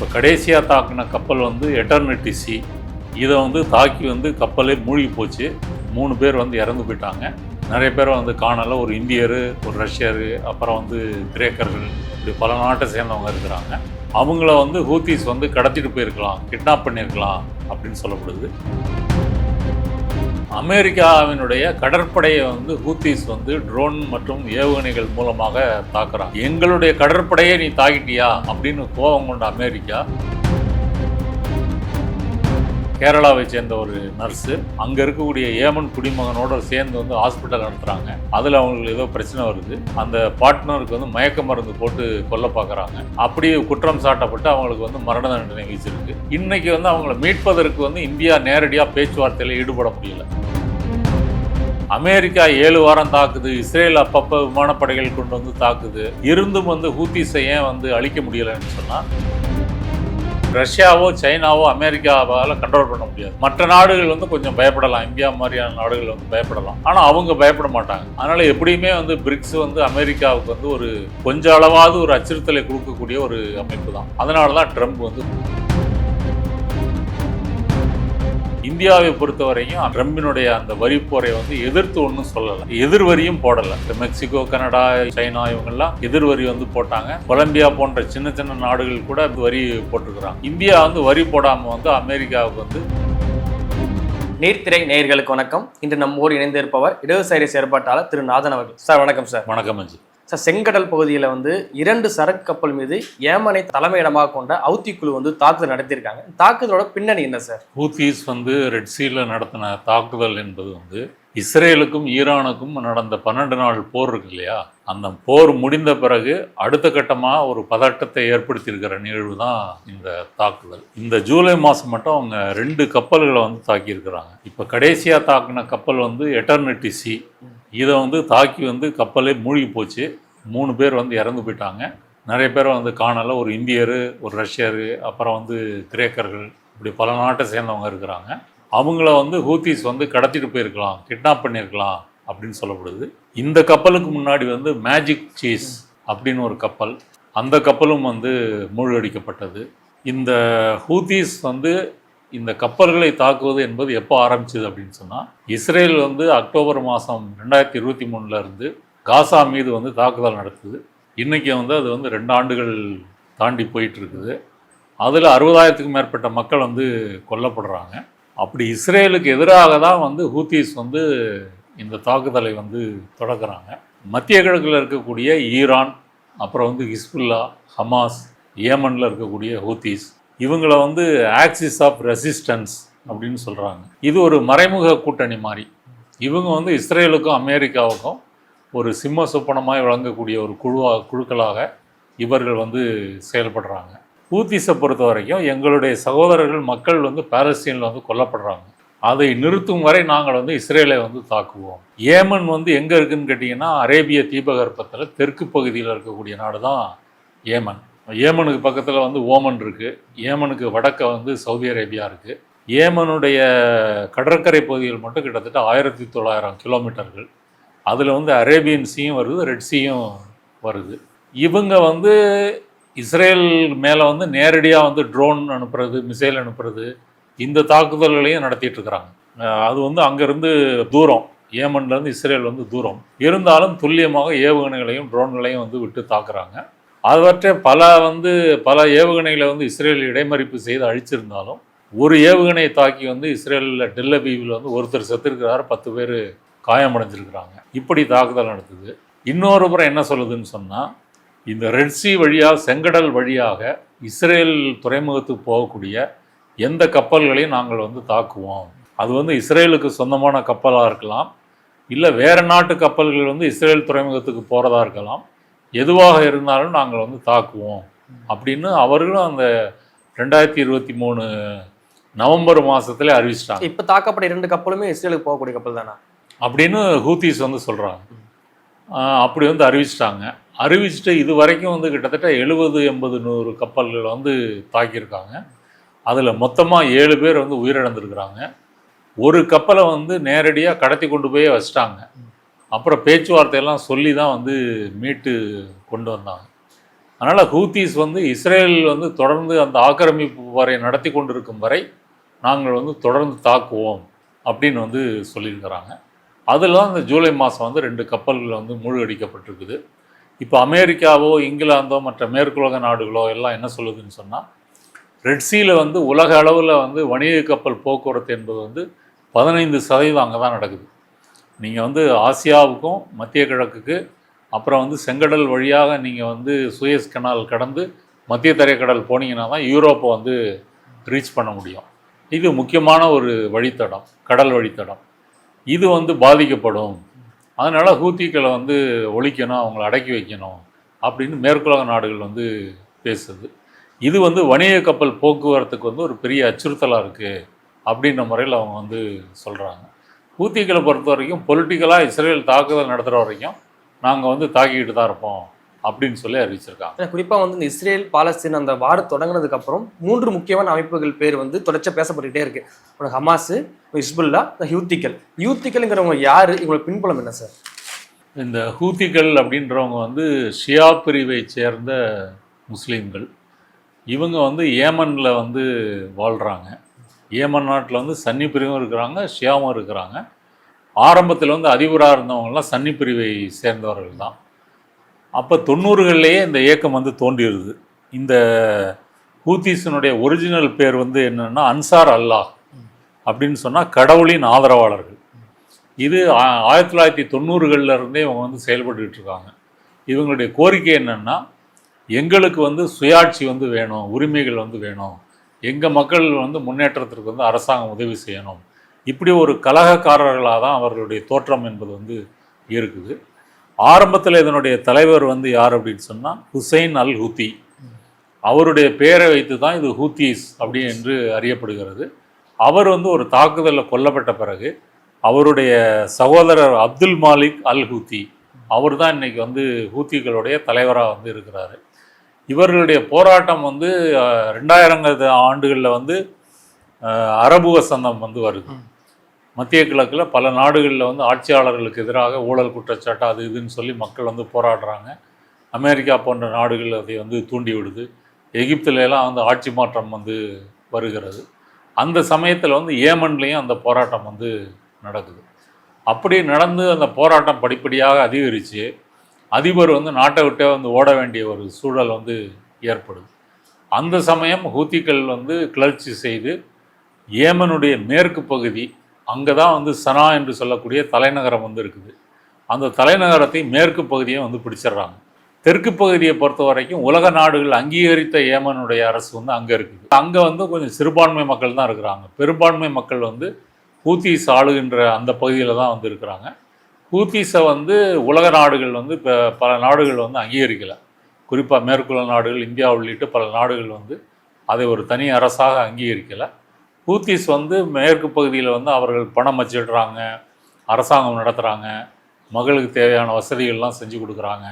இப்போ கடைசியாக தாக்கின கப்பல் வந்து எட்டர்னிட்டி சி இதை வந்து தாக்கி வந்து கப்பலே மூழ்கி போச்சு. மூணு பேர் வந்து இறந்து போயிட்டாங்க. நிறைய பேர் வந்து காணல. ஒரு இந்தியர் ஒரு ரஷ்யர் அப்புறம் வந்து கிரேக்கர்கள் இப்படி பல நாட்டை சேர்ந்தவங்க இருக்கிறாங்க. அவங்கள வந்து ஹூத்திஸ் வந்து கடத்திட்டு போயிருக்கலாம் கிட்னாப் பண்ணியிருக்கலாம் அப்படின்னு சொல்லப்படுது. அமெரிக்காவினுடைய கடற்படையை வந்து ஹூத்திஸ் வந்து ட்ரோன் மற்றும் ஏவுகணைகள் மூலமாக தாக்குறாங்க. எங்களுடைய கடற்படையை நீ தாக்கிட்டியா? அப்படின்னு கோபம் கொண்ட அமெரிக்கா. கேரளாவை சேர்ந்த ஒரு நர்ஸு அங்கே இருக்கக்கூடிய ஏமன் குடிமகனோட சேர்ந்து வந்து ஹாஸ்பிட்டல் நடத்துகிறாங்க அதில் அவங்களுக்கு ஏதோ பிரச்சனை வருது. அந்த பார்ட்னருக்கு வந்து மயக்க மருந்து போட்டு கொல்ல பார்க்குறாங்க அப்படியே குற்றம் சாட்டப்பட்டு அவங்களுக்கு வந்து மரண தண்டனை வீச்சிருக்கு இன்னைக்கு வந்து அவங்கள மீட்பதற்கு வந்து இந்தியா நேரடியாக பேச்சுவார்த்தையில் ஈடுபட முடியல. அமெரிக்கா ஏழு வாரம் தாக்குது. இஸ்ரேல் அப்பப்போ விமானப்படைகள் கொண்டு வந்து தாக்குது. இருந்தும் வந்து ஹூத்திஸை ஏன் வந்து அழிக்க முடியலைன்னு சொன்னால் ரஷ்யாவோ சைனாவோ அமெரிக்காவால் கண்ட்ரோல் பண்ண முடியாது. மற்ற நாடுகள் வந்து கொஞ்சம் பயப்படலாம். இந்தியா மாதிரியான நாடுகள் வந்து பயப்படலாம். ஆனால் அவங்க பயப்பட மாட்டாங்க. அதனால் எப்படியுமே வந்து பிரிக்ஸ் வந்து அமெரிக்காவுக்கு வந்து ஒரு கொஞ்ச அளவாவது ஒரு அச்சுறுத்தலை கொடுக்கக்கூடிய ஒரு அமைப்பு தான். அதனால தான் ட்ரம்ப் வந்து இந்தியாவை பொறுத்த வரைக்கும் ட்ரம்பினுடைய அந்த வரி போரை வந்து எதிர்த்து ஒன்றும் சொல்லலை. எதிர் வரியும் போடலை. இந்த மெக்சிகோ கனடா சைனா இவங்கெல்லாம் எதிர் வரி வந்து போட்டாங்க. கொலம்பியா போன்ற சின்ன சின்ன நாடுகள் கூட வரி போட்டிருக்கிறாங்க. இந்தியா வந்து வரி போடாமல் வந்து அமெரிக்காவுக்கு வந்து நீர்த்திரை நேயர்களுக்கு வணக்கம். இன்று நம்மோடு இணைந்திருப்பவர் இடதுசாரி செயற்பாட்டாளர் திரு. நாதன் அவர்கள். சார் வணக்கம் சார். வணக்கம் மஞ்சு சார் செங்கடல் பகுதியில் வந்து இரண்டு சரக்கு கப்பல் மீது ஏமனை தலைமையிடமாக கொண்ட அவுத்தி குழு வந்து தாக்குதல் நடத்தியிருக்காங்க. தாக்குதலோட பின்னணி என்ன சார்? ஹூத்திஸ் வந்து ரெட் சீல நடத்தின தாக்குதல் என்பது வந்து இஸ்ரேலுக்கும் ஈரானுக்கும் நடந்த பன்னெண்டு நாள் போர் இருக்கு இல்லையா? அந்த போர் முடிந்த பிறகு அடுத்த கட்டமாக ஒரு பதட்டத்தை ஏற்படுத்தியிருக்கிற நிகழ்வு தான் இந்த தாக்குதல். இந்த ஜூலை மாதம் மட்டும் அவங்க ரெண்டு கப்பல்களை வந்து தாக்கியிருக்கிறாங்க. இப்போ கடைசியாக தாக்கின கப்பல் வந்து எட்டர்னிட்டி சி. இதை வந்து தாக்கி வந்து கப்பலே மூழ்கி போச்சு. மூணு பேர் வந்து இறந்து போயிட்டாங்க. நிறைய பேர் வந்து காணலை ஒரு இந்தியர் ஒரு ரஷ்யர் அப்புறம் வந்து கிரேக்கர்கள் இப்படி பல நாட்டை சேர்ந்தவங்க இருக்கிறாங்க. அவங்கள வந்து ஹூத்திஸ் வந்து கடத்திட்டு போயிருக்கலாம் கிட்னாப் பண்ணியிருக்கலாம் அப்படின்னு சொல்லப்படுது. இந்த கப்பலுக்கு முன்னாடி வந்து மேஜிக் சீஸ் அப்படின்னு ஒரு கப்பல் அந்த கப்பலும் வந்து மூழ்கடிக்கப்பட்டது. இந்த ஹூத்திஸ் வந்து இந்த கப்பல்களை தாக்குவது என்பது எப்போ ஆரம்பிச்சது அப்படின்னு சொன்னால் இஸ்ரேல் வந்து அக்டோபர் மாதம் ரெண்டாயிரத்தி இருபத்தி மூணுல இருந்து காசா மீது வந்து தாக்குதல் நடத்துது. இன்றைக்கி வந்து அது வந்து ரெண்டு ஆண்டுகள் தாண்டி போயிட்டுருக்குது. அதில் அறுபதாயிரத்துக்கும் மேற்பட்ட மக்கள் வந்து கொல்லப்படுறாங்க. அப்படி இஸ்ரேலுக்கு எதிராக தான் வந்து ஹூத்திஸ் வந்து இந்த தாக்குதலை வந்து தொடக்கிறாங்க. மத்திய கிழக்கில் இருக்கக்கூடிய ஈரான் அப்புறம் வந்து ஹிஸ்புல்லா ஹமாஸ் ஏமனில் இருக்கக்கூடிய ஹூத்திஸ் இவங்கள வந்து ஆக்சிஸ் ஆஃப் ரெசிஸ்டன்ஸ் அப்படின்னு சொல்கிறாங்க இது ஒரு மறைமுக கூட்டணி மாதிரி இவங்க வந்து இஸ்ரேலுக்கும் அமெரிக்காவுக்கும் ஒரு சிம்ம சொப்பனமாய் விளங்கக்கூடிய ஒரு குழுவா குழுக்களாக இவர்கள் வந்து செயல்படுறாங்க. ஹூத்திஸை பொறுத்த வரைக்கும் எங்களுடைய சகோதரர்கள் மக்கள் வந்து பாலஸ்தீனில் வந்து கொல்லப்படுறாங்க. அதை நிறுத்தும் வரை நாங்கள் வந்து இஸ்ரேலை வந்து தாக்குவோம். ஏமன் வந்து எங்கே இருக்குதுன்னு கேட்டிங்கன்னா அரேபிய தீபகற்பத்தில் தெற்கு பகுதியில் இருக்கக்கூடிய நாடு தான் ஏமன். ஏமனுக்கு பக்கத்தில் வந்து ஓமன் இருக்குது ஏமனுக்கு வடக்க வந்து சவுதி அரேபியா இருக்குது ஏமனுடைய கடற்கரை பகுதிகள் மட்டும் கிட்டத்தட்ட ஆயிரத்தி தொள்ளாயிரம் கிலோமீட்டர்கள். அதில் வந்து அரேபியன் சீயும் வருது ரெட் சீயும் வருது. இவங்க வந்து இஸ்ரேல் மேலே வந்து நேரடியாக வந்து ட்ரோன் அனுப்புறது மிசைல் அனுப்புறது இந்த தாக்குதல்களையும் நடத்திட்டு இருக்கிறாங்க. அது வந்து அங்கேருந்து தூரம். ஏமன்லேருந்து இஸ்ரேல் வந்து தூரம். இருந்தாலும் துல்லியமாக ஏவுகணைகளையும் ட்ரோன்களையும் வந்து விட்டு தாக்குறாங்க. அவற்றை பல வந்து பல ஏவுகணைகளை வந்து இஸ்ரேல் இடைமறிப்பு செய்து அழிச்சிருந்தாலும் ஒரு ஏவுகணையை தாக்கி வந்து இஸ்ரேலில் டெல்லபீவில் வந்து ஒருத்தர் செத்துருக்கிறார் பத்து பேர் காயமடைஞ்சிருக்கிறாங்க. இப்படி தாக்குதல் நடத்துது இன்னொரு புறம் என்ன சொல்லுதுன்னு சொன்னால் இந்த ரெட்சி வழியாக செங்கடல் வழியாக இஸ்ரேல் துறைமுகத்துக்கு போகக்கூடிய எந்த கப்பல்களையும் நாங்கள் வந்து தாக்குவோம். அது வந்து இஸ்ரேலுக்கு சொந்தமான கப்பலாக இருக்கலாம் இல்லை வேறு நாட்டு கப்பல்கள் வந்து இஸ்ரேல் துறைமுகத்துக்கு போகிறதா இருக்கலாம். எதுவாக இருந்தாலும் நாங்கள் வந்து தாக்குவோம். அப்படின்னு அவர்களும் அந்த ரெண்டாயிரத்தி இருபத்தி மூணு நவம்பர் மாதத்துல அறிவிச்சிட்டாங்க. இப்போ தாக்கப்பட்ட இரண்டு கப்பலுமே இஸ்ரேலுக்கு போகக்கூடிய கப்பல் தானா? அப்படின்னு ஹூத்திஸ் வந்து சொல்கிறாங்க அப்படி வந்து அறிவிச்சிட்டாங்க. அறிவிச்சிட்டு இது வரைக்கும் வந்து கிட்டத்தட்ட எழுபது எண்பது நூறு கப்பல்கள் வந்து தாக்கியிருக்காங்க. அதில் மொத்தமாக ஏழு பேர் வந்து உயிரிழந்திருக்கிறாங்க. ஒரு கப்பலை வந்து நேரடியாக கடத்தி கொண்டு போய் வச்சிட்டாங்க. அப்புறம் பேச்சுவார்த்தையெல்லாம் சொல்லி தான் வந்து மீட்டு கொண்டு வந்தாங்க. அதனால் ஹூத்திஸ் வந்து இஸ்ரேல் வந்து தொடர்ந்து அந்த ஆக்கிரமிப்பு வரை நடத்தி கொண்டிருக்கும் வரை நாங்கள் வந்து தொடர்ந்து தாக்குவோம் அப்படின்னு வந்து சொல்லியிருக்கிறாங்க. அதில் தான் இந்த ஜூலை மாதம் வந்து ரெண்டு கப்பல்கள் வந்து மூழ்கடிக்கப்பட்டிருக்குது. இப்போ அமெரிக்காவோ இங்கிலாந்தோ மற்ற மேற்குலக நாடுகளோ எல்லாம் என்ன சொல்லுதுன்னு சொன்னால் ரெட்ஸியில் வந்து உலக அளவில் வந்து வணிக கப்பல் போக்குவரத்து என்பது வந்து பதினைந்து சதவீதம் அங்கே தான் நடக்குது. நீங்கள் வந்து ஆசியாவுக்கும் மத்திய கிழக்குக்கு அப்புறம் வந்து செங்கடல் வழியாக நீங்கள் வந்து சுயஸ் கனால் கடந்து மத்திய தரைக்கடல் போனீங்கன்னா தான் யூரோப்பை வந்து ரீச் பண்ண முடியும். இது முக்கியமான ஒரு வழித்தடம் கடல் வழித்தடம். இது வந்து பாதிக்கப்படும். அதனால் ஹூத்திக்களை வந்து ஒழிக்கணும் அவங்கள அடக்கி வைக்கணும் அப்படின்னு மேற்குலக நாடுகள் வந்து பேசுது. இது வந்து வணிக கப்பல் போக்குவரத்துக்கு வந்து ஒரு பெரிய அச்சுறுத்தலாக இருக்குது அப்படின்ற முறையில் அவங்க வந்து சொல்கிறாங்க ஹூத்திகளை பொறுத்த வரைக்கும் பொலிட்டிக்கலாக இஸ்ரேல் தாக்குதல் நடத்துகிற வரைக்கும் நாங்கள் வந்து தாக்கிக்கிட்டு தான் இருப்போம் அப்படின்னு சொல்லி அறிவிச்சிருக்காங்க. ஏன்னா குறிப்பா வந்து இந்த இஸ்ரேல் பாலஸ்தீன் அந்த வார் தொடங்கினதுக்கு அப்புறம் மூன்று முக்கியமான அமைப்புகள் பேர் வந்து தொடர்ச்சியா பேசப்பட்டுக்கிட்டே இருக்கு. ஒன்று ஹமாஸ் ஹிஸ்புல்லா இந்த ஹியூத்திக்கல் ஹியூத்திக்கல்ங்கிறவங்க யாரு? இவங்களோட பின்புலம் என்ன சார்? இந்த ஹூத்திகள் அப்படின்றவங்க வந்து ஷியா பிரிவை சேர்ந்த முஸ்லீம்கள். இவங்க வந்து ஏமனில் வந்து வாழ்கிறாங்க ஏமன் நாட்டில் வந்து சன்னி பிரிவும் இருக்கிறாங்க ஷியாவும் இருக்கிறாங்க. ஆரம்பத்தில் வந்து அதிபராக இருந்தவங்கலாம் சன்னி பிரிவை சேர்ந்தவர்கள் தான். அப்போ தொண்ணூறுகள்லேயே இந்த இயக்கம் வந்து தோன்றிடுது இந்த ஹூத்திஸினுடைய ஒரிஜினல் பேர் வந்து என்னென்னா அன்சார் அல்லாஹ் அப்படின்னு சொன்னால் கடவுளின் ஆதரவாளர்கள். இது ஆ- ஆயிரத்தி தொள்ளாயிரத்தி தொண்ணூறுகளில் இருந்தே இவங்க வந்து செயல்பட்டுக்கிட்டு இருக்காங்க. இவங்களுடைய கோரிக்கை என்னென்னா எங்களுக்கு வந்து சுயாட்சி வந்து வேணும் உரிமைகள் வந்து வேணும் எங்கள் மக்கள் வந்து முன்னேற்றத்திற்கு வந்து அரசாங்கம் உதவி செய்யணும். இப்படி ஒரு கலகக்காரர்களாக தான் அவர்களுடைய தோற்றம் என்பது வந்து இருக்குது. ஆரம்பத்தில் இதனுடைய தலைவர் வந்து யார் அப்படின்னு சொன்னால் ஹுசைன் அல் ஹூத்தி அவருடைய பெயரை வைத்து தான் இது ஹூத்தீஸ் அப்படி என்று அறியப்படுகிறது. அவர் வந்து ஒரு தாக்குதலில் கொல்லப்பட்ட பிறகு அவருடைய சகோதரர் அப்துல் மாலிக் அல் ஹூத்தி அவர் தான் இன்றைக்கி வந்து ஹூத்திகளுடைய தலைவராக வந்து இருக்கிறாரு. இவர்களுடைய போராட்டம் வந்து ரெண்டாயிரங்கிறது ஆண்டுகளில் வந்து அரபு வசந்தம் வந்து வருது. மத்திய கிழக்கில் பல நாடுகளில் வந்து ஆட்சியாளர்களுக்கு எதிராக ஊழல் குற்றச்சாட்டு அது இதுன்னு சொல்லி மக்கள் வந்து போராடுறாங்க. அமெரிக்கா போன்ற நாடுகள் அதை வந்து தூண்டி விடுது. எகிப்துல எல்லாம் வந்து ஆட்சி மாற்றம் வந்து வருகிறது. அந்த சமயத்தில் வந்து ஏமன்லேயும் அந்த போராட்டம் வந்து நடக்குது. அப்படி நடந்து அந்த போராட்டம் படிப்படியாக அதிகரித்து அதிபர் வந்து நாட்டை விட்டே வந்து ஓட வேண்டிய ஒரு சூழல் வந்து ஏற்படுது. அந்த சமயம் ஹூத்திகள் வந்து கிளர்ச்சி செய்து ஏமனுடைய மேற்கு பகுதி அங்கே தான் வந்து சனா என்று சொல்லக்கூடிய தலைநகரம் வந்து இருக்குது. அந்த தலைநகரத்தை மேற்கு பகுதியை வந்து பிடிச்சிடுறாங்க. தெற்கு பகுதியை பொறுத்த வரைக்கும் உலக நாடுகள் அங்கீகரித்த ஏமனுடைய அரசு வந்து அங்கே இருக்குது. அங்கே வந்து கொஞ்சம் சிறுபான்மை மக்கள் தான் இருக்கிறாங்க. பெரும்பான்மை மக்கள் வந்து ஹூத்திஸ் ஆளுகின்ற அந்த பகுதியில் தான் வந்து இருக்கிறாங்க. ஹூத்திஸை வந்து உலக நாடுகள் வந்து இப்போ பல நாடுகள் வந்து அங்கீகரிக்கலை. குறிப்பாக மேற்குள்ள நாடுகள் இந்தியா உள்ளிட்ட பல நாடுகள் வந்து அதை ஒரு தனி அரசாக அங்கீகரிக்கலை. ஹூத்திஸ் வந்து மேற்கு பகுதியில் வந்து அவர்கள் பணம் வச்சிடுறாங்க அரசாங்கம் நடத்துகிறாங்க மகளுக்கு தேவையான வசதிகள்லாம் செஞ்சு கொடுக்குறாங்க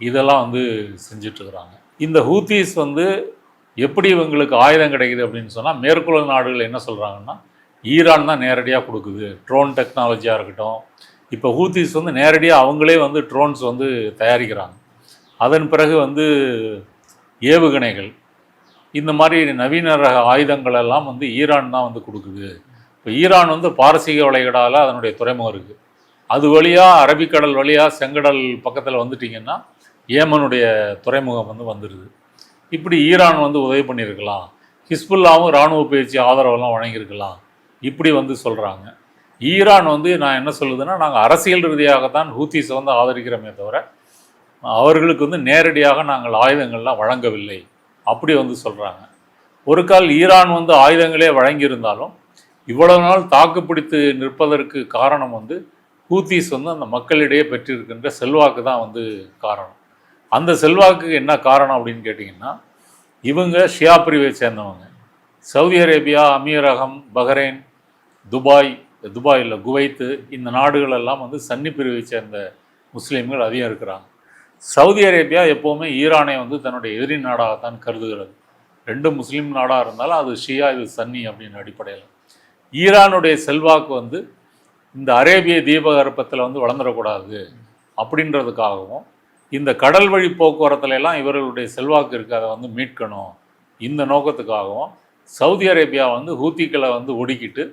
இதெல்லாம் வந்து செஞ்சிட்ருக்குறாங்க. இந்த ஹூத்திஸ் வந்து எப்படி இவங்களுக்கு ஆயுதம் கிடைக்குது அப்படின்னு சொன்னால் மேற்குள்ள நாடுகள் என்ன சொல்கிறாங்கன்னா ஈரான் தான் நேரடியாக கொடுக்குது. ட்ரோன் டெக்னாலஜியாக இருக்கட்டும் இப்போ ஹூத்திஸ் வந்து நேரடியாக அவங்களே வந்து ட்ரோன்ஸ் வந்து தயாரிக்கிறாங்க. அதன் பிறகு வந்து ஏவுகணைகள் இந்த மாதிரி நவீன ரக ஆயுதங்கள் எல்லாம் வந்து ஈரான் தான் வந்து கொடுக்குது. இப்போ ஈரான் வந்து பாரசீக வளைகடால் அதனுடைய துறைமுகம் இருக்குது அது வழியாக அரபிக்கடல் வழியாக செங்கடல் பக்கத்தில் வந்துட்டிங்கன்னா ஏமனுடைய துறைமுகம் வந்து வந்துடுது இப்படி ஈரான் வந்து உதவி பண்ணியிருக்கலாம். ஹிஸ்புல்லாவும் இராணுவ பயிற்சி ஆதரவெல்லாம் வழங்கியிருக்கலாம். இப்படி வந்து சொல்கிறாங்க ஈரான் வந்து நான் என்ன சொல்லுதுன்னா நாங்கள் அரசியல் ரீதியாகத்தான் ஹூத்திஸை வந்து ஆதரிக்கிறோமே தவிர அவர்களுக்கு வந்து நேரடியாக நாங்கள் ஆயுதங்கள்லாம் வழங்கவில்லை. அப்படி வந்து சொல்கிறாங்க ஒரு கால் ஈரான் வந்து ஆயுதங்களே வழங்கியிருந்தாலும் இவ்வளவு நாள் தாக்குப்பிடித்து நிற்பதற்கு காரணம் வந்து ஹூத்திஸ் வந்து அந்த மக்களிடையே பெற்றிருக்கின்ற செல்வாக்கு தான் வந்து காரணம். அந்த செல்வாக்குக்கு என்ன காரணம் அப்படின்னு கேட்டிங்கன்னா இவங்க ஷியா பிரிவை சேர்ந்தவங்க. சவுதி அரேபியா அமீரகம் பஹ்ரைன் துபாய் துபாயில் குவைத்து இந்த நாடுகள் எல்லாம் வந்து சன்னி பிரிவை சேர்ந்த முஸ்லீம்கள் அதிகம் இருக்கிறாங்க. சவுதி அரேபியா எப்போவுமே ஈரானை வந்து தன்னுடைய எதிரி நாடாகத்தான் கருதுகிறது. ரெண்டு முஸ்லீம் நாடாக இருந்தாலும் அது ஷியா இது சன்னி அப்படின்னு அடிப்படையில். ஈரானுடைய செல்வாக்கு வந்து இந்த அரேபிய தீபகற்பத்தில் வந்து வளர்ந்துடக்கூடாது அப்படின்றதுக்காகவும் இந்த கடல் வழி போக்குவரத்துல எல்லாம் இவர்களுடைய செல்வாக்கு இருக்குது அதை வந்து மீட்கணும். இந்த நோக்கத்துக்காகவும் சவுதி அரேபியா வந்து ஹூத்திக்களை வந்து ஒடுக்கிட்டு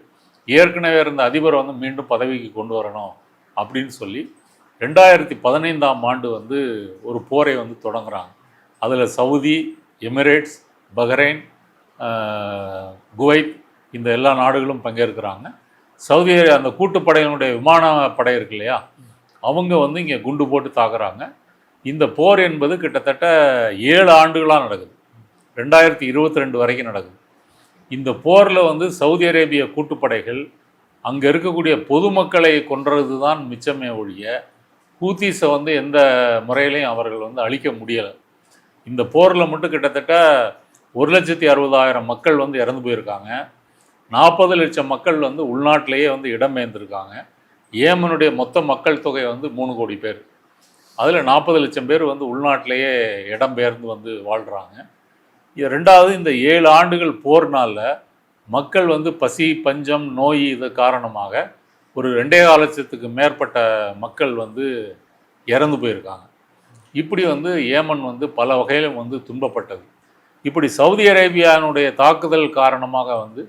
ஏற்கனவே இருந்த அதிபரை வந்து மீண்டும் பதவிக்கு கொண்டு வரணும் அப்படின்னு சொல்லி ரெண்டாயிரத்தி பதினைந்தாம் ஆண்டு வந்து ஒரு போரை வந்து தொடங்குறாங்க. அதில் சவுதி எமிரேட்ஸ் பஹ்ரைன் குவைத் இந்த எல்லா நாடுகளும் பங்கேற்கிறாங்க. சவுதி அந்த கூட்டுப்படையினுடைய விமான படை இருக்கு இல்லையா? அவங்க வந்து இங்கே குண்டு போட்டு தாக்குறாங்க. இந்த போர் என்பது கிட்டத்தட்ட ஏழு ஆண்டுகளாக நடக்குது. ரெண்டாயிரத்தி இருபத்தி ரெண்டு வரைக்கும் நடக்குது. இந்த போரில் வந்து சவுதி அரேபிய கூட்டுப்படைகள் அங்கே இருக்கக்கூடிய பொதுமக்களை கொன்றது தான் மிச்சமே ஒழிய ஹூத்தீஸை வந்து எந்த முறையிலையும் அவர்கள் வந்து அழிக்க முடியலை. இந்த போரில் மட்டும் கிட்டத்தட்ட ஒரு லட்சத்தி அறுபதாயிரம் மக்கள் வந்து இறந்து போயிருக்காங்க. நாற்பது லட்சம் மக்கள் வந்து உள்நாட்டிலேயே வந்து இடம்பெயர்ந்திருக்காங்க ஏமனுடைய மொத்த மக்கள் தொகை வந்து மூணு கோடி பேர். அதில் நாற்பது லட்சம் பேர் வந்து உள்நாட்டிலேயே இடம்பெயர்ந்து வந்து வாழ்கிறாங்க ரெண்டாவது இந்த ஏழு ஆண்டுகள் போர்னால மக்கள் வந்து பசி பஞ்சம் நோய் இது காரணமாக ஒரு ரெண்டே லட்சத்துக்கு மேற்பட்ட மக்கள் வந்து இறந்து போயிருக்காங்க. இப்படி வந்து ஏமன் வந்து பல வகையிலும் வந்து துன்பப்பட்டது. இப்படி சவுதி அரேபியானுடைய தாக்குதல் காரணமாக வந்து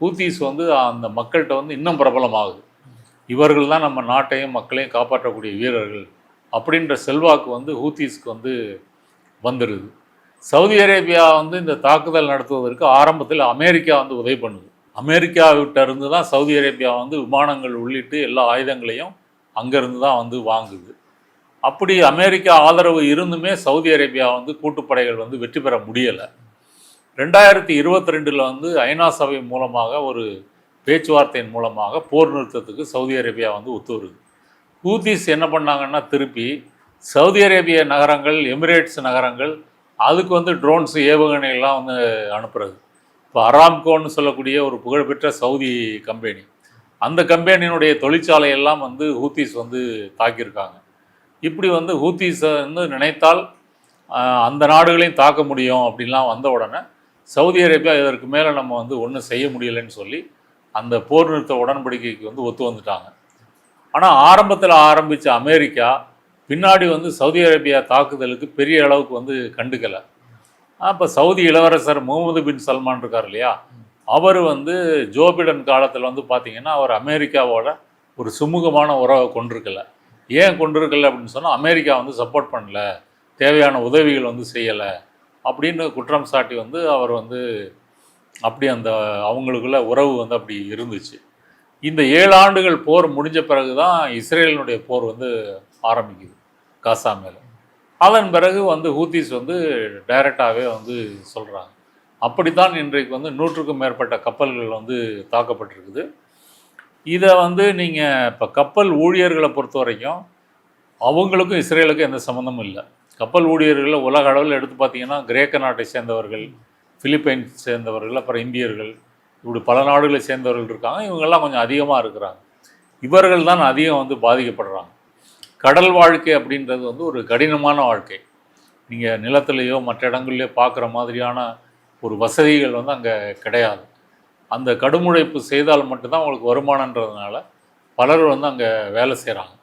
ஹூத்தீஸ் வந்து அந்த மக்கள்கிட்ட வந்து இன்னும் பிரபலமாகுது. இவர்கள் தான் நம்ம நாட்டையும் மக்களையும் காப்பாற்றக்கூடிய வீரர்கள் அப்படின்ற செல்வாக்கு வந்து ஹூத்தீஸ்க்கு வந்து வந்துடுது சவுதி அரேபியா வந்து இந்த தாக்குதல் நடத்துவதற்கு ஆரம்பத்தில் அமெரிக்கா வந்து உதவி பண்ணுது. அமெரிக்காவிட்ட இருந்து தான் சவுதி அரேபியா வந்து விமானங்கள் உள்ளிட்டு எல்லா ஆயுதங்களையும் அங்கேருந்து தான் வந்து வாங்குது. அப்படி அமெரிக்கா ஆதரவு இருந்துமே சவுதி அரேபியா வந்து கூட்டுப்படைகள் வந்து வெற்றி பெற முடியலை. ரெண்டாயிரத்தி இருபத்தி ரெண்டில் வந்து ஐநா சபை மூலமாக ஒரு பேச்சுவார்த்தையின் மூலமாக போர் நிறுத்தத்துக்கு சவுதி அரேபியா வந்து ஒத்து வருது. ஹூத்திஸ் என்ன பண்ணாங்கன்னா திருப்பி சவுதி அரேபிய நகரங்கள் எமிரேட்ஸ் நகரங்கள் அதுக்கு வந்து ட்ரோன்ஸ் ஏவுகணையெல்லாம் வந்து அனுப்புறது. இப்போ அராம்கோன்னு சொல்லக்கூடிய ஒரு புகழ்பெற்ற சவுதி கம்பெனி. அந்த கம்பெனியினுடைய தொழிற்சாலையெல்லாம் வந்து ஹூத்திஸ் வந்து தாக்கியிருக்காங்க. இப்படி வந்து ஹூத்திஸை வந்து நினைத்தால் அந்த நாடுகளையும் தாக்க முடியும் அப்படின்லாம் வந்த உடனே சவுதி அரேபியா இதற்கு மேலே நம்ம வந்து ஒன்றும் செய்ய முடியலைன்னு சொல்லி அந்த போர் நிறுத்த உடன்படிக்கைக்கு வந்து ஒத்து வந்துட்டாங்க. ஆனால் ஆரம்பத்தில் ஆரம்பித்த அமெரிக்கா பின்னாடி வந்து சவுதி அரேபியா தாக்குதலுக்கு பெரிய அளவுக்கு வந்து கண்டுக்கலை. அப்போ சவுதி இளவரசர் முகமது பின் சல்மான் இருக்கார் இல்லையா? அவர் வந்து ஜோ பிடன் காலத்தில் வந்து பார்த்திங்கன்னா அவர் அமெரிக்காவோட ஒரு சுமூகமான உறவை கொண்டிருக்கல. ஏன் கொண்டிருக்கல அப்படின்னு சொன்னால் அமெரிக்கா வந்து சப்போர்ட் பண்ணல தேவையான உதவிகள் வந்து செய்யலை அப்படின்னு குற்றம் சாட்டி வந்து அவர் வந்து அப்படி அந்த அவங்களுக்குள்ள உறவு வந்து அப்படி இருந்துச்சு. இந்த ஏழு ஆண்டுகள் போர் முடிஞ்ச பிறகு தான் இஸ்ரேலினுடைய போர் வந்து ஆரம்பிக்குது. காசா மேலே அதன் பிறகு வந்து ஹூத்திஸ் வந்து டைரெக்டாகவே வந்து சொல்கிறாங்க அப்படித்தான் இன்றைக்கு வந்து நூற்றுக்கும் மேற்பட்ட கப்பல்கள் வந்து தாக்கப்பட்டிருக்குது. இதை வந்து நீங்கள் இப்போ கப்பல் ஊழியர்களை பொறுத்த வரைக்கும் அவங்களுக்கும் இஸ்ரேலுக்கும் எந்த சம்மந்தமும் இல்லை. கப்பல் ஊழியர்களில் உலக அளவில் எடுத்து பார்த்தீங்கன்னா கிரேக்க நாட்டை சேர்ந்தவர்கள் ஃபிலிப்பைன்ஸ் சேர்ந்தவர்கள் அப்புறம் இந்தியர்கள் இப்படி பல நாடுகளை சேர்ந்தவர்கள் இருக்காங்க. இவங்கெல்லாம் கொஞ்சம் அதிகமாக இருக்கிறாங்க. இவர்கள் தான் அதிகம் வந்து பாதிக்கப்படுறாங்க. கடல் வாழ்க்கை அப்படின்றது வந்து ஒரு கடினமான வாழ்க்கை. நீங்கள் நிலத்துலேயோ மற்ற இடங்கள்லையோ பார்க்குற மாதிரியான ஒரு வசதிகள் வந்து அங்கே கிடையாது. அந்த கடுமுழைப்பு செய்தால் மட்டும்தான் அவங்களுக்கு வருமானன்றதுனால பலர் வந்து அங்கே வேலை செய்கிறாங்க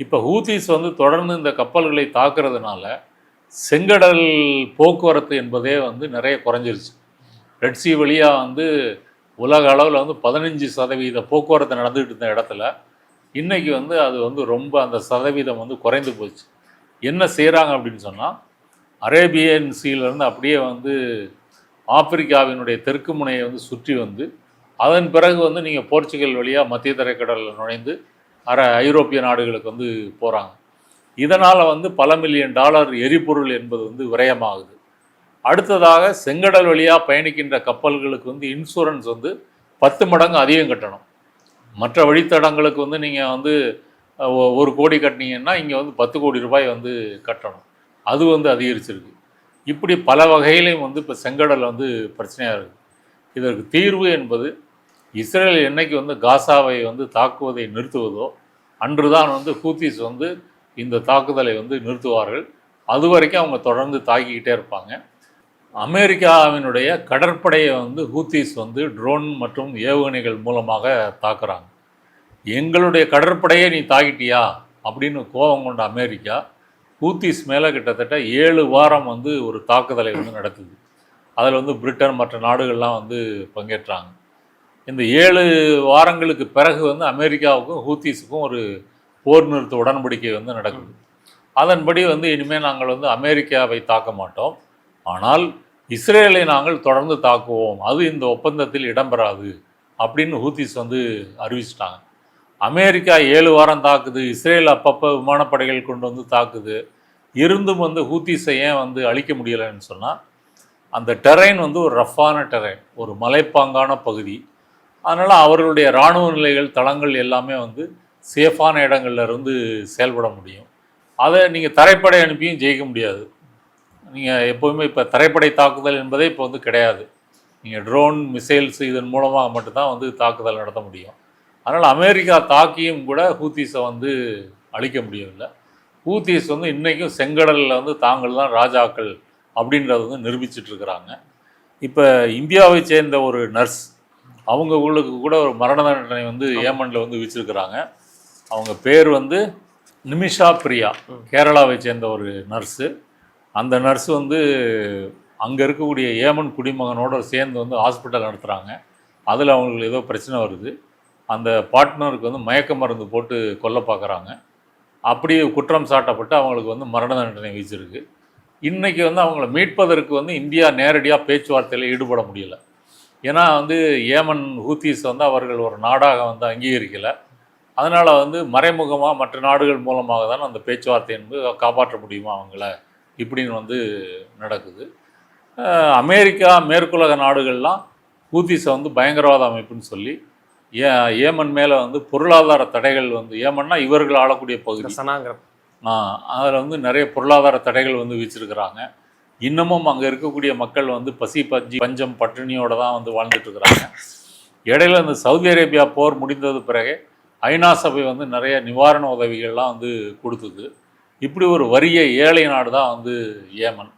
இப்போ ஹூத்திஸ் வந்து தொடர்ந்து இந்த கப்பல்களை தாக்குறதுனால செங்கடல் போக்குவரத்து என்பதே வந்து நிறைய குறைஞ்சிருச்சு. ரெட்சி வழியாக வந்து உலக அளவில் வந்து பதினஞ்சு சதவீத போக்குவரத்து நடந்துகிட்டு இருந்த இடத்துல இன்றைக்கி வந்து அது வந்து ரொம்ப அந்த சதவீதம் வந்து குறைந்து போச்சு. என்ன செய்கிறாங்க அப்படின்னு சொன்னால் அரேபியன் சீலேருந்து அப்படியே வந்து ஆப்பிரிக்காவினுடைய தெற்கு முனையை வந்து சுற்றி வந்து அதன் பிறகு வந்து நீங்கள் போர்ச்சுகல் வழியாக மத்திய தரைக்கடலில் நுழைந்து அர ஐரோப்பிய நாடுகளுக்கு வந்து போகிறாங்க இதனால் வந்து பல மில்லியன் டாலர் எரிபொருள் என்பது வந்து விரயமாகுது. அடுத்ததாக செங்கடல் வழியாக பயணிக்கின்ற கப்பல்களுக்கு வந்து இன்சூரன்ஸ் வந்து பத்து மடங்கு அதிகம் கட்டணும். மற்ற வழித்தடங்களுக்கு வந்து நீங்கள் வந்து ஒ- ஒரு கோடி கட்டினீங்கன்னா இங்கே வந்து பத்து கோடி ரூபாய் வந்து கட்டணும். அது வந்து அதிகரிச்சிருக்கு. இப்படி பல வகையிலையும் வந்து இப்போ செங்கடல் வந்து பிரச்சனையாக இருக்குது இதற்கு தீர்வு என்பது இஸ்ரேல் என்னைக்கு வந்து காசாவை வந்து தாக்குவதை நிறுத்துவதோ அன்றுதான் வந்து ஹூத்திஸ் வந்து இந்த தாக்குதலை வந்து நிறுத்துவார்கள். அது வரைக்கும் அவங்க தொடர்ந்து தாக்கிக்கிட்டே இருப்பாங்க. அமெரிக்காவினுடைய கடற்படையை வந்து ஹூத்திஸ் வந்து ட்ரோன் மற்றும் ஏவுகணைகள் மூலமாக தாக்குறாங்க. எங்களுடைய கடற்படையை நீ தாக்கிட்டியா? அப்படின்னு கோபம் கொண்ட அமெரிக்கா ஹூத்திஸ் மேலே கிட்டத்தட்ட ஏழு வாரம் வந்து ஒரு தாக்குதலை வந்து நடத்துது. அதில் வந்து பிரிட்டன் மற்ற நாடுகள்லாம் வந்து பங்கேற்றாங்க. இந்த ஏழு வாரங்களுக்கு பிறகு வந்து அமெரிக்காவுக்கும் ஹூத்திஸுக்கும் ஒரு போர் நிறுத்த உடன்படிக்கை வந்து நடக்குது. அதன்படி வந்து இனிமேல் நாங்கள் வந்து அமெரிக்காவை தாக்க மாட்டோம். ஆனால் இஸ்ரேலை நாங்கள் தொடர்ந்து தாக்குவோம். அது இந்த ஒப்பந்தத்தில் இடம்பெறாது அப்படின்னு ஹூத்திஸ் வந்து அறிவிச்சிட்டாங்க. அமெரிக்கா ஏழு வாரம் தாக்குது இஸ்ரேல் அப்பப்போ விமானப்படைகள் கொண்டு வந்து தாக்குது. இருந்தும் வந்து ஹூத்திஸை ஏன் வந்து அழிக்க முடியலைன்னு சொன்னால் அந்த டெரைன் வந்து ஒரு ரஃப்பான டெரைன் ஒரு மலைப்பாங்கான பகுதி. அதனால் அவர்களுடைய இராணுவ நிலைகள் தளங்கள் எல்லாமே வந்து சேஃபான இடங்கள்ல இருந்து செயல்பட முடியும். அதை நீங்கள் தரைப்படை அனுப்பியும் ஜெயிக்க முடியாது. நீங்கள் எப்போவுமே இப்போ தரைப்படை தாக்குதல் என்பதே இப்போ வந்து கிடையாது. நீங்கள் ட்ரோன் மிசைல்ஸ் இதன் மூலமாக மட்டும்தான் வந்து தாக்குதல் நடத்த முடியும். அதனால் அமெரிக்கா தாக்கியும் கூட ஹூத்திஸை வந்து அழிக்க முடியவில்லை. ஹூத்திஸ் வந்து இன்றைக்கும் செங்கடலில் வந்து தாங்கள் தான் ராஜாக்கள் அப்படின்றத வந்து நிரூபிச்சிட்டு இருக்கிறாங்க. இப்போ இந்தியாவை சேர்ந்த ஒரு நர்ஸ் அவங்க உங்களுக்கு கூட ஒரு மரண தண்டனை வந்து ஏமனில் வந்து வச்சிருக்கிறாங்க அவங்க பேர் வந்து நிமிஷா பிரியா கேரளாவை சேர்ந்த ஒரு நர்ஸு. அந்த நர்ஸ் வந்து அங்கே இருக்கக்கூடிய ஏமன் குடிமகனோட சேர்ந்து வந்து ஹாஸ்பிட்டல் நடத்துகிறாங்க அதில் அவங்களுக்கு ஏதோ பிரச்சனை வருது. அந்த பார்ட்னருக்கு வந்து மயக்க மருந்து போட்டு கொல்ல பார்க்குறாங்க அப்படியே குற்றம் சாட்டப்பட்டு அவங்களுக்கு வந்து மரண தண்டனை வீச்சிருக்கு இன்றைக்கி வந்து அவங்கள மீட்பதற்கு வந்து இந்தியா நேரடியாக பேச்சுவார்த்தையில் ஈடுபட முடியல. ஏன்னா வந்து ஏமன் ஹூத்திஸ் வந்து அவர்கள் ஒரு நாடாக வந்து அங்கீகரிக்கலை. அதனால் வந்து மறைமுகமாக மற்ற நாடுகள் மூலமாக தான் அந்த பேச்சுவார்த்தை என்பது காப்பாற்ற முடியுமா அவங்கள? இப்படின்னு வந்து நடக்குது. அமெரிக்கா மேற்குலக நாடுகள்லாம் ஹூத்திஸை வந்து பயங்கரவாத அமைப்புன்னு சொல்லி ஏ ஏமன் மேலே வந்து பொருளாதார தடைகள் வந்து ஏமன்னா இவர்கள் ஆளக்கூடிய பகுதி. அதில் வந்து நிறைய பொருளாதார தடைகள் வந்து வச்சிருக்கிறாங்க இன்னமும் அங்கே இருக்கக்கூடிய மக்கள் வந்து பசி பஞ்சி பஞ்சம் பட்டினியோட தான் வந்து வாழ்ந்துட்டு இருக்கிறாங்க இடையில இந்த சவுதி அரேபியா போர் முடிந்தது பிறகு ஐநா சபை வந்து நிறைய நிவாரண உதவிகள்லாம் வந்து கொடுத்தது. இப்படி ஒரு வறிய ஏழை நாடு தான் வந்து ஏமன்.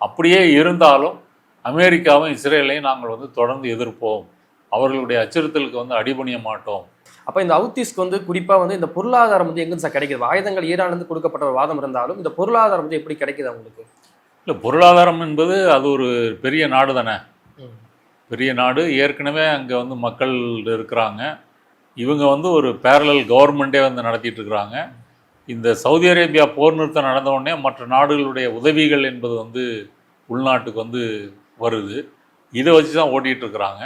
அப்படியே இருந்தாலும் அமெரிக்காவும் இஸ்ரேலையும் நாங்கள் வந்து தொடர்ந்து எதிர்ப்போம். அவர்களுடைய அச்சுறுத்தலுக்கு வந்து அடிபணிய மாட்டோம். அப்ப இந்த அவுத்திஸ்க்கு வந்து குறிப்பா வந்து இந்த பொருளாதாரம் வந்து எங்க சார் கிடைக்குது? ஆயுதங்கள் ஈரான்லேருந்து கொடுக்கப்பட்ட ஒரு வாதம் இருந்தாலும் இந்த பொருளாதாரம் வந்து எப்படி கிடைக்குது அவங்களுக்கு? இல்லை பொருளாதாரம் என்பது அது ஒரு பெரிய நாடு தானே. பெரிய நாடு. ஏற்கனவே அங்கே வந்து மக்கள் இருக்கிறாங்க. இவங்க வந்து ஒரு பேரலல் கவர்மெண்ட்டே வந்து நடத்திட்டு இருக்கிறாங்க. இந்த சவுதி அரேபியா போர் நிறுத்தம் நடந்த உடனே மற்ற நாடுகளுடைய உதவிகள் என்பது வந்து உள்நாட்டுக்கு வந்து வருது. இதை வச்சு தான் ஓட்டிகிட்டு இருக்கிறாங்க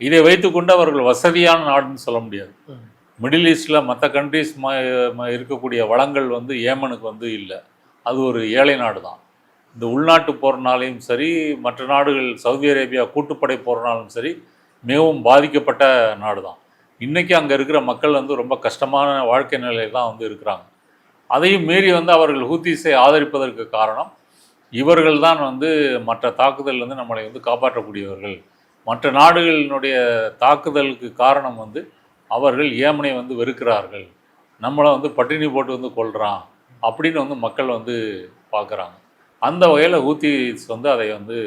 இதை வைத்துக்கொண்டு அவர்கள் வசதியான நாடுன்னு சொல்ல முடியாது. மிடில் ஈஸ்டில் மற்ற கண்ட்ரிஸ் இருக்கக்கூடிய வளங்கள் வந்து ஏமனுக்கு வந்து இல்லை. அது ஒரு ஏழை நாடு தான் இந்த உள்நாட்டு போர்னாலையும் சரி மற்ற நாடுகள் சவுதி அரேபியா கூட்டுப்படை போர்னாலும் சரி மிகவும் பாதிக்கப்பட்ட நாடு தான் இன்றைக்கி அங்கே இருக்கிற மக்கள் வந்து ரொம்ப கஷ்டமான வாழ்க்கை நிலையில் தான் வந்து இருக்கிறாங்க. அதையும் மீறி வந்து அவர்கள் ஹூத்திஸை ஆதரிப்பதற்கு காரணம் இவர்கள் தான் வந்து மற்ற தாக்குதல்லேருந்து நம்மளை வந்து காப்பாற்றக்கூடியவர்கள். மற்ற நாடுகளினுடைய தாக்குதலுக்கு காரணம் வந்து அவர்கள் ஏமனை வந்து வெறுக்கிறார்கள். நம்மளை வந்து பட்டினி போட்டு வந்து கொள்கிறான் அப்படின்னு வந்து மக்கள் வந்து பார்க்குறாங்க. அந்த வகையில் ஹூத்திஸ் வந்து அதை வந்து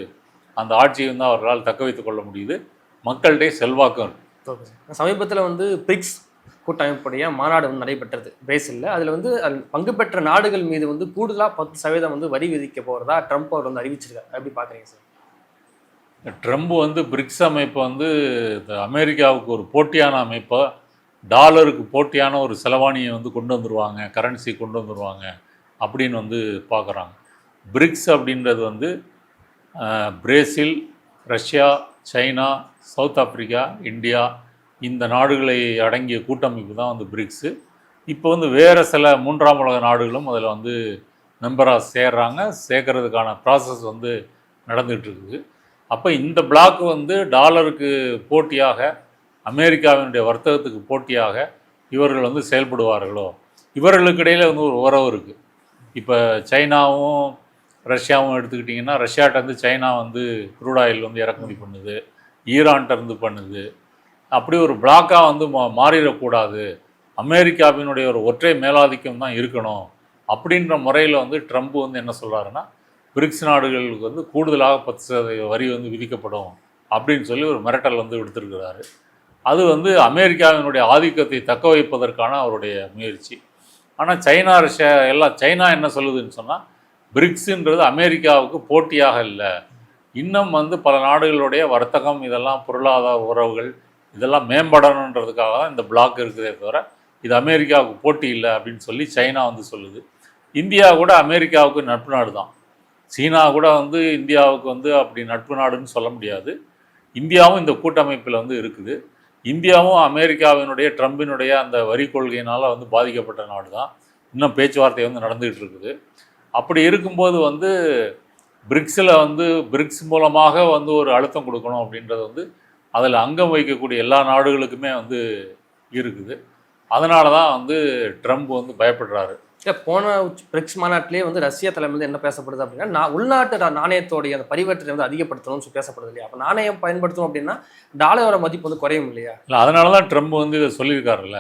அந்த ஆட்சியை வந்து அவர்களால் தக்க வைத்துக் கொள்ள முடியுது. மக்கள்கிட்ட செல்வாக்கம் இருக்கு. சமீபத்தில் வந்து பிரிக்ஸ் கூட்டமைப்புடைய மாநாடு வந்து நடைபெற்றது. பிரேசிலில். அதில் வந்து பங்கு பெற்ற நாடுகள் மீது வந்து கூடுதலாக பத்து சதவீதம் வந்து வரி விதிக்க போகிறதா ட்ரம்ப் அவர் வந்து அறிவிச்சிருக்காரு. எப்படி பார்க்குறீங்க சார்? ட்ரம்ப் வந்து பிரிக்ஸ் அமைப்பு வந்து இந்த அமெரிக்காவுக்கு ஒரு போட்டியான அமைப்பை டாலருக்கு போட்டியான ஒரு செலவாணியை வந்து கொண்டு வந்துடுவாங்க கரன்சி கொண்டு வந்துடுவாங்க அப்படின்னு வந்து பார்க்குறாங்க பிரிக்ஸ் அப்படின்றது வந்து Brazil Russia China South Africa India இந்த நாடுகளை அடங்கிய கூட்டமைப்பு தான் வந்து பிரிக்ஸு. இப்போ வந்து வேறு சில மூன்றாம் உலக நாடுகளும் அதில் வந்து மெம்பராக சேர்றாங்க. சேர்க்கறதுக்கான ப்ராசஸ் வந்து நடந்துகிட்டு இருக்குது அப்போ இந்த பிளாக் வந்து டாலருக்கு போட்டியாக அமெரிக்காவினுடைய வர்த்தகத்துக்கு போட்டியாக இவர்கள் வந்து செயல்படுவார்களோ? இவர்களுக்கு இடையில வந்து ஒரு உறவு இருக்குது இப்போ சைனாவும் ரஷ்யாவும் எடுத்துக்கிட்டிங்கன்னா ரஷ்யாட்ட இருந்து சைனா வந்து குரூட் ஆயில் வந்து இறக்குமதி பண்ணுது. ஈரான்ட்ட இருந்து பண்ணுது. அப்படி ஒரு பிளாக்காக வந்து மா மாறிடக்கூடாது. அமெரிக்காவினுடைய ஒரு ஒற்றை மேலாதிக்கம் தான் இருக்கணும். அப்படின்ற முறையில் வந்து ட்ரம்ப் வந்து என்ன சொல்கிறாருன்னா பிரிக்ஸ் நாடுகளுக்கு வந்து கூடுதலாக பத்து சதவீத வரி வந்து விதிக்கப்படும் அப்படின்னு சொல்லி ஒரு மிரட்டல் வந்து விடுத்திருக்கிறாரு. அது வந்து அமெரிக்காவினுடைய ஆதிக்கத்தை தக்க வைப்பதற்கான அவருடைய முயற்சி. ஆனால் சைனா ரஷ்யா எல்லாம் சைனா என்ன சொல்லுதுன்னு சொன்னால் பிரிக்ஸுன்றது அமெரிக்காவுக்கு போட்டியாக இல்லை. இன்னும் வந்து பல நாடுகளுடைய வர்த்தகம் இதெல்லாம் பொருளாதார உறவுகள் இதெல்லாம் மேம்படணுன்றதுக்காக தான் இந்த பிளாக் இருக்குதே தவிர இது அமெரிக்காவுக்கு போட்டி இல்லை அப்படின்னு சொல்லி சைனா வந்து சொல்லுது. இந்தியா கூட அமெரிக்காவுக்கு நட்பு நாடு தான். சீனா கூட வந்து இந்தியாவுக்கு வந்து அப்படி நட்பு நாடுன்னு சொல்ல முடியாது. இந்தியாவும் இந்த கூட்டமைப்பில் வந்து இருக்குது. இந்தியாவும் அமெரிக்காவினுடைய ட்ரம்பினுடைய அந்த வரி கொள்கையினால் வந்து பாதிக்கப்பட்ட நாடு தான். இன்னும் பேச்சுவார்த்தை வந்து நடந்துகிட்டு இருக்குது. அப்படி இருக்கும்போது வந்து பிரிக்ஸில் வந்து பிரிக்ஸ் மூலமாக வந்து ஒரு அழுத்தம் கொடுக்கணும் அப்படின்றது வந்து அதில் அங்கம் வைக்கக்கூடிய எல்லா நாடுகளுக்குமே வந்து இருக்குது. அதனால தான் வந்து ட்ரம்ப் வந்து பயப்படுறாரு. இல்ல, போன பிரிக்ஸ் மாநாட்டிலே வந்து ரஷ்யா தலைமையில் என்ன பேசப்படுது அப்படின்னா நான் உள்நாட்டு நாணயத்தோடைய அந்த பரிவர்த்தனை வந்து அதிகப்படுத்தணும்னு சொல்லி பேசப்படுது இல்லையா? அப்போ நாணயம் பயன்படுத்தணும் அப்படின்னா டாலரோட மதிப்பு வந்து குறையும் இல்லையா? இல்லை அதனால தான் ட்ரம்ப் வந்து இதை சொல்லியிருக்காருல்ல.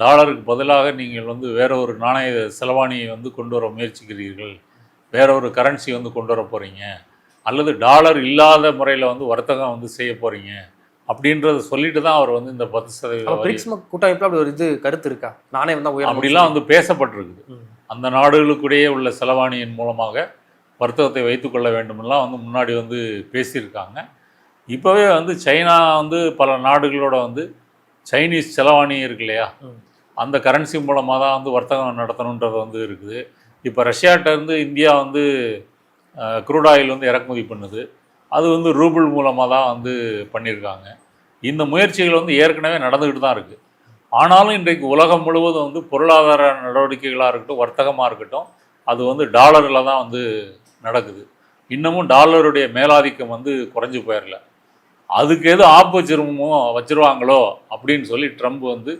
டாலருக்கு பதிலாக நீங்கள் வந்து வேற ஒரு நாணய செலவாணியை வந்து கொண்டு வர முயற்சிக்கிறீர்கள். வேற ஒரு கரன்சி வந்து கொண்டு வர போகிறீங்க அல்லது டாலர் இல்லாத முறையில் வந்து வர்த்தகம் வந்து செய்ய போகிறீங்க அப்படின்றத சொல்லிட்டு தான் அவர் வந்து இந்த பத்து சதவீத அப்போ வரி பிரிக்ஸ் கூட்டமைப்புல அப்படி ஒரு இது கருத்து இருக்கா? நாணயம் தான் உயரம் அப்படிலாம் வந்து பேசப்பட்டிருக்குது. அந்த நாடுகளுக்கிடையே உள்ள செலவாணியின் மூலமாக வர்த்தகத்தை வைத்துக்கொள்ள வேண்டுமெல்லாம் வந்து முன்னாடி வந்து பேசியிருக்காங்க. இப்போவே வந்து சைனா வந்து பல நாடுகளோட வந்து சைனீஸ் செலவாணி இருக்கு இல்லையா. அந்த கரன்சி மூலமாக தான் வந்து வர்த்தகம் நடத்தணுன்றது வந்து இருக்குது. இப்போ ரஷ்யாட்ட இருந்து இந்தியா வந்து க்ரூட் ஆயில் வந்து இறக்குமதி பண்ணுது. அது வந்து ரூபிள் மூலமாக தான் வந்து பண்ணியிருக்காங்க. இந்த முயற்சிகள் வந்து ஏற்கனவே நடந்துக்கிட்டு தான் இருக்குது ஆனாலும் இன்றைக்கு உலகம் முழுவதும் வந்து பொருளாதார நடவடிக்கைகளாக இருக்கட்டும் வர்த்தகமாக இருக்கட்டும் அது வந்து டாலரில் தான் வந்து நடக்குது. இன்னமும் டாலருடைய மேலாதிக்கம் வந்து குறைஞ்சு போயிடல அதுக்கு எது ஆப்பு வச்சிருமோ வச்சிருவாங்களோ அப்படின்னு சொல்லி ட்ரம்ப் வந்து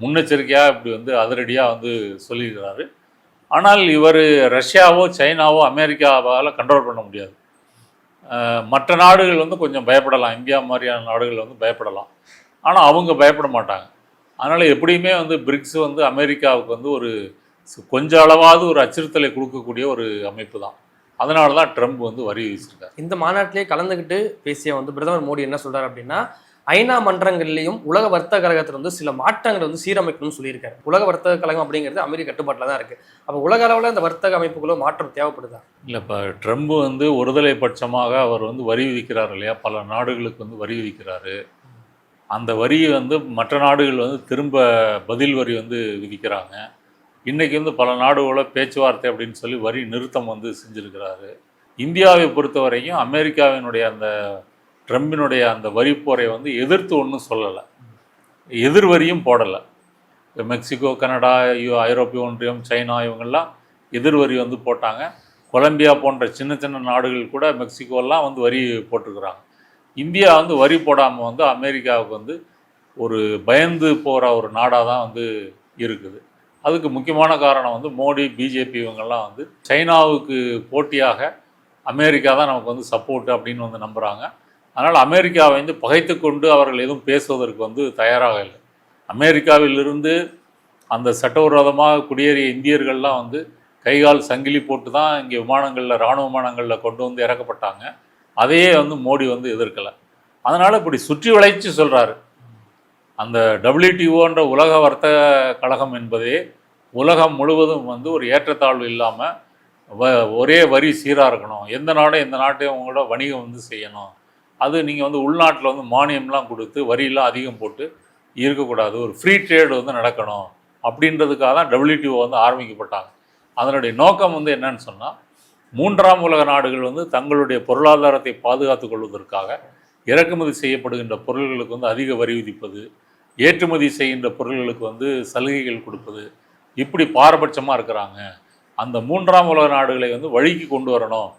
முன்னெச்சரிக்கையாக இப்படி வந்து அதிரடியாக வந்து சொல்லியிருக்கிறாரு. ஆனால் இவர் ரஷ்யாவோ சைனாவோ அமெரிக்காவால் கண்ட்ரோல் பண்ண முடியாது. மற்ற நாடுகள் வந்து கொஞ்சம் பயப்படலாம். இந்தியா மாதிரியான நாடுகள் வந்து பயப்படலாம். ஆனால் அவங்க பயப்பட மாட்டாங்க. அதனால் எப்படியுமே வந்து பிரிக்ஸ் வந்து அமெரிக்காவுக்கு வந்து ஒரு கொஞ்சம் கொஞ்ச அளவாவது ஒரு அச்சுறுத்தலை கொடுக்கக்கூடிய ஒரு அமைப்பு தான். அதனால தான் ட்ரம்ப் வந்து வரி விதிச்சிருக்காரு. இந்த மாநாட்டிலே கலந்துக்கிட்டு பேசிய வந்து பிரதமர் மோடி என்ன சொல்கிறார் அப்படின்னா ஐநா மன்றங்கள்லையும் உலக வர்த்தக கழகத்தில் வந்து சில மாற்றங்கள் வந்து சீரமைக்கணும்னு சொல்லியிருக்காரு. உலக வர்த்தக கழகம் அப்படிங்கிறது அமெரிக்க கட்டுப்பாட்டில் தான் இருக்கு. அப்போ உலக அளவில் இந்த வர்த்தக அமைப்புகளோ மாற்றம் தேவைப்படுதா? இல்லை இப்போ ட்ரம்ப் வந்து ஒருதலை பட்சமாக அவர் வந்து வரி விதிக்கிறார் இல்லையா? பல நாடுகளுக்கு வந்து வரி விதிக்கிறாரு. அந்த வரியை வந்து மற்ற நாடுகள் வந்து திரும்ப பதில் வரி வந்து விதிக்கிறாங்க. இன்றைக்கி வந்து பல நாடுகளோட பேச்சுவார்த்தை அப்படின்னு சொல்லி வரி நிறுத்தம் வந்து செஞ்சுருக்கிறாரு. இந்தியாவை பொறுத்த வரைக்கும் அமெரிக்காவினுடைய அந்த ட்ரம்பினுடைய அந்த வரி போரை வந்து எதிர்த்து ஒன்றும் சொல்லலை. எதிர் வரியும் போடலை மெக்சிகோ கனடா ஐயோ- ஐரோப்பிய ஒன்றியம் சைனா இவங்கெல்லாம் எதிர் வரி வந்து போட்டாங்க. கொலம்பியா போன்ற சின்ன சின்ன நாடுகள் கூட மெக்சிகோலாம் வந்து வரி போட்டிருக்கிறாங்க. இந்தியா வந்து வரி போடாமல் வந்து அமெரிக்காவுக்கு வந்து ஒரு பயந்து போகிற ஒரு நாடாக தான் வந்து இருக்குது. அதுக்கு முக்கியமான காரணம் வந்து மோடி பிஜேபி இவங்கெல்லாம் வந்து சைனாவுக்கு போட்டியாக அமெரிக்கா தான் நமக்கு வந்து சப்போர்ட் அப்படின்னு வந்து நம்புகிறாங்க அதனால் அமெரிக்காவை வந்து பகைத்து கொண்டு அவர்கள் எதுவும் பேசுவதற்கு வந்து தயாராக இல்லை. அமெரிக்காவிலிருந்து அந்த சட்டவிரோதமாக குடியேறிய இந்தியர்கள்லாம் வந்து கைகால் சங்கிலி போட்டு தான் இங்கே விமானங்களில் இராணுவ விமானங்களில் கொண்டு வந்து இறக்கப்பட்டாங்க. அதையே வந்து மோடி வந்து எதிர்க்கலை. அதனால் இப்படி சுற்றி வளைச்சு சொல்கிறாரு அந்த டபிள்யூடிஓன்ற உலக வர்த்தக கழகம் என்பதே உலகம் முழுவதும் வந்து ஒரு ஏற்றத்தாழ்வு இல்லாமல் வ ஒரே வரி சீராக இருக்கணும். எந்த நாடும் எந்த நாட்டையும் உங்களோட வணிகம் வந்து செய்யணும். அது நீங்கள் வந்து உள்நாட்டில் வந்து மானியம்லாம் கொடுத்து வரியெல்லாம் அதிகம் போட்டு இருக்கக்கூடாது. ஒரு ஃப்ரீ ட்ரேடு வந்து நடக்கணும் அப்படின்றதுக்காக தான் டபிள்யூடிஓ வந்து ஆரம்பிக்கப்பட்டாங்க. அதனுடைய நோக்கம் வந்து என்னன்னு சொன்னால் மூன்றாம் உலக நாடுகள் வந்து தங்களுடைய பொருளாதாரத்தை பாதுகாத்து கொள்வதற்காக இறக்குமதி செய்யப்படுகின்ற பொருள்களுக்கு வந்து அதிக வரி விதிப்பது ஏற்றுமதி செய்கின்ற பொருள்களுக்கு வந்து சலுகைகள் கொடுப்பது இப்படி பாரபட்சமாக இருக்கிறாங்க. அந்த மூன்றாம் உலக நாடுகளை வந்து வழிக்கு கொண்டு வரணும்.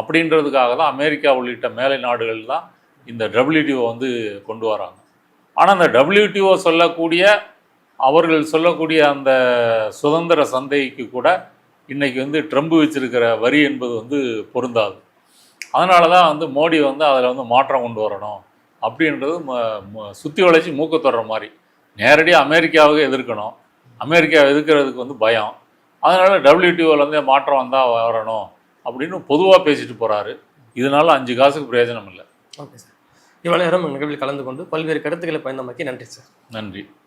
அப்படின்றதுக்காக தான் அமெரிக்கா உள்ளிட்ட மேலை நாடுகள் தான் இந்த டபிள்யூடிஓ வந்து கொண்டு வராங்க. ஆனால் அந்த டபிள்யூடிஓ சொல்லக்கூடிய அவர்கள் சொல்லக்கூடிய அந்த சுதந்திர சந்தைக்கு கூட இன்றைக்கி வந்து ட்ரம்ப் வச்சுருக்கிற வரி என்பது வந்து பொருந்தாது. அதனால தான் வந்து மோடி வந்து அதில் வந்து மாற்றம் கொண்டு வரணும் அப்படின்றது சுற்றி வளைச்சி மூக்க தொடர மாதிரி. நேரடியாக அமெரிக்காவுக்கு எதிர்க்கணும். அமெரிக்காவை எதிர்க்கிறதுக்கு வந்து பயம். அதனால் டபிள்யூடிஓலேருந்தே மாற்றம் வந்தால் வரணும். அப்படின்னு பொதுவாக பேசிட்டு போகிறாரு இதனால அஞ்சு காசுக்கு பிரயோஜனம் இல்லை. Okay sir. இவ்வளோ நேரம் நிகழ்வில் கலந்து கொண்டு பல்வேறு கருத்துக்களை பயந்தமைக்கு நன்றி சார். நன்றி.